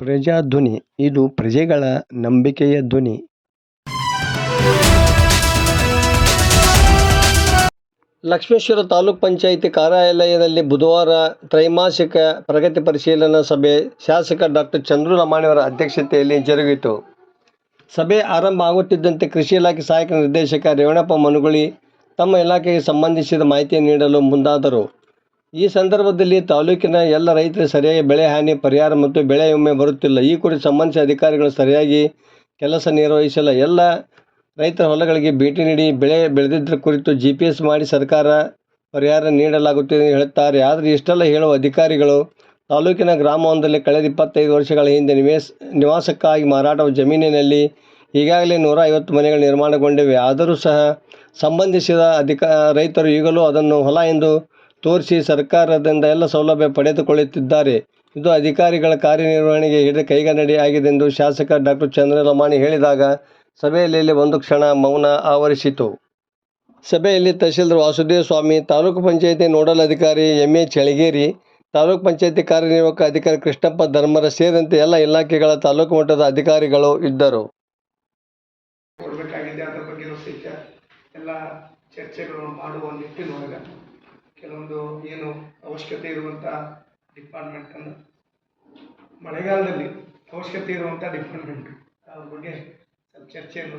ಪ್ರಜಾಧ್ವನಿ, ಇದು ಪ್ರಜೆಗಳ ನಂಬಿಕೆಯ ಧ್ವನಿ. ಲಕ್ಷ್ಮೇಶ್ವರ ತಾಲೂಕ್ ಪಂಚಾಯಿತಿ ಕಾರ್ಯಾಲಯದಲ್ಲಿ ಬುಧವಾರ ತ್ರೈಮಾಸಿಕ ಪ್ರಗತಿ ಪರಿಶೀಲನಾ ಸಭೆ ಶಾಸಕ ಡಾಕ್ಟರ್ ಚಂದ್ರು ಲಮಾಣಿಯವರ ಅಧ್ಯಕ್ಷತೆಯಲ್ಲಿ ಜರುಗಿತು. ಸಭೆ ಆರಂಭ ಆಗುತ್ತಿದ್ದಂತೆ ಕೃಷಿ ಇಲಾಖೆ ಸಹಾಯಕ ನಿರ್ದೇಶಕ ರೇವಣಪ್ಪ ಮನುಗುಳಿ ತಮ್ಮ ಇಲಾಖೆಗೆ ಸಂಬಂಧಿಸಿದ ಮಾಹಿತಿ ನೀಡಲು ಮುಂದಾದರು. ಈ ಸಂದರ್ಭದಲ್ಲಿ ತಾಲೂಕಿನ ಎಲ್ಲ ರೈತರು ಸರಿಯಾಗಿ ಬೆಳೆ ಹಾನಿ, ಪರಿಹಾರ ಮತ್ತು ಬೆಳೆ ವಿಮೆ ಬರುತ್ತಿಲ್ಲ. ಈ ಕುರಿತು ಸಂಬಂಧಿಸಿದ ಅಧಿಕಾರಿಗಳು ಸರಿಯಾಗಿ ಕೆಲಸ ನಿರ್ವಹಿಸಿಲ್ಲ. ಎಲ್ಲ ರೈತರ ಹೊಲಗಳಿಗೆ ಭೇಟಿ ನೀಡಿ ಬೆಳೆ ಬೆಳೆದಿದ್ದರ ಕುರಿತು ಜಿ ಪಿ ಎಸ್ ಮಾಡಿ ಸರ್ಕಾರ ಪರಿಹಾರ ನೀಡಲಾಗುತ್ತಿದೆ ಎಂದು ಹೇಳುತ್ತಾರೆ. ಆದರೆ ಇಷ್ಟೆಲ್ಲ ಹೇಳುವ ಅಧಿಕಾರಿಗಳು ತಾಲೂಕಿನ ಗ್ರಾಮವೊಂದರಲ್ಲಿ ಕಳೆದ ಇಪ್ಪತ್ತೈದು ವರ್ಷಗಳ ಹಿಂದೆ ನಿವೇಶ ನಿವಾಸಕ್ಕಾಗಿ ಮಾರಾಟ ಜಮೀನಿನಲ್ಲಿ ಈಗಾಗಲೇ ನೂರ ಐವತ್ತು ಮನೆಗಳು ನಿರ್ಮಾಣಗೊಂಡಿವೆ. ಆದರೂ ಸಹ ಸಂಬಂಧಿಸಿದ ಅಧಿಕ, ರೈತರು ಈಗಲೂ ಅದನ್ನು ಹೊಲ ಎಂದು ತೋರಿಸಿ ಸರ್ಕಾರದಿಂದ ಎಲ್ಲ ಸೌಲಭ್ಯ ಪಡೆದುಕೊಳ್ಳುತ್ತಿದ್ದಾರೆ. ಇದು ಅಧಿಕಾರಿಗಳ ಕಾರ್ಯನಿರ್ವಹಣೆಗೆ ಹಿಡಿದ ಕೈಗನ್ನಡಿ ಆಗಿದೆ ಎಂದು ಶಾಸಕ ಡಾಕ್ಟರ್ ಚಂದ್ರ ಲಮಾಣಿ ಹೇಳಿದಾಗ ಸಭೆಯಲ್ಲಿ ಒಂದು ಕ್ಷಣ ಮೌನ ಆವರಿಸಿತು. ಸಭೆಯಲ್ಲಿ ತಹಶೀಲ್ದಾರ್ ವಾಸುದೇವ ಸ್ವಾಮಿ ತಾಲೂಕು ಪಂಚಾಯಿತಿ ನೋಡಲ್ ಅಧಿಕಾರಿ ಎಂ ಎ ಚಳಿಗೇರಿ, ತಾಲೂಕು ಪಂಚಾಯಿತಿ ಕಾರ್ಯನಿರ್ವಾಹಕ ಅಧಿಕಾರಿ ಕೃಷ್ಣಪ್ಪ ಧರ್ಮರ ಸೇರಿದಂತೆ ಎಲ್ಲ ಇಲಾಖೆಗಳ ತಾಲೂಕು ಮಟ್ಟದ ಅಧಿಕಾರಿಗಳು ಇದ್ದರು. ಕೆಲವೊಂದು ಏನು ಅವಶ್ಯಕತೆ ಇರುವಂಥ ಡಿಪಾರ್ಟ್ಮೆಂಟನ್ನು ಮಳೆಗಾಲದಲ್ಲಿ ಅವಶ್ಯಕತೆ ಇರುವಂಥ ಡಿಪಾರ್ಟ್ಮೆಂಟ್ ಅದ್ರ ಬಗ್ಗೆ ಸ್ವಲ್ಪ ಚರ್ಚೆಯನ್ನು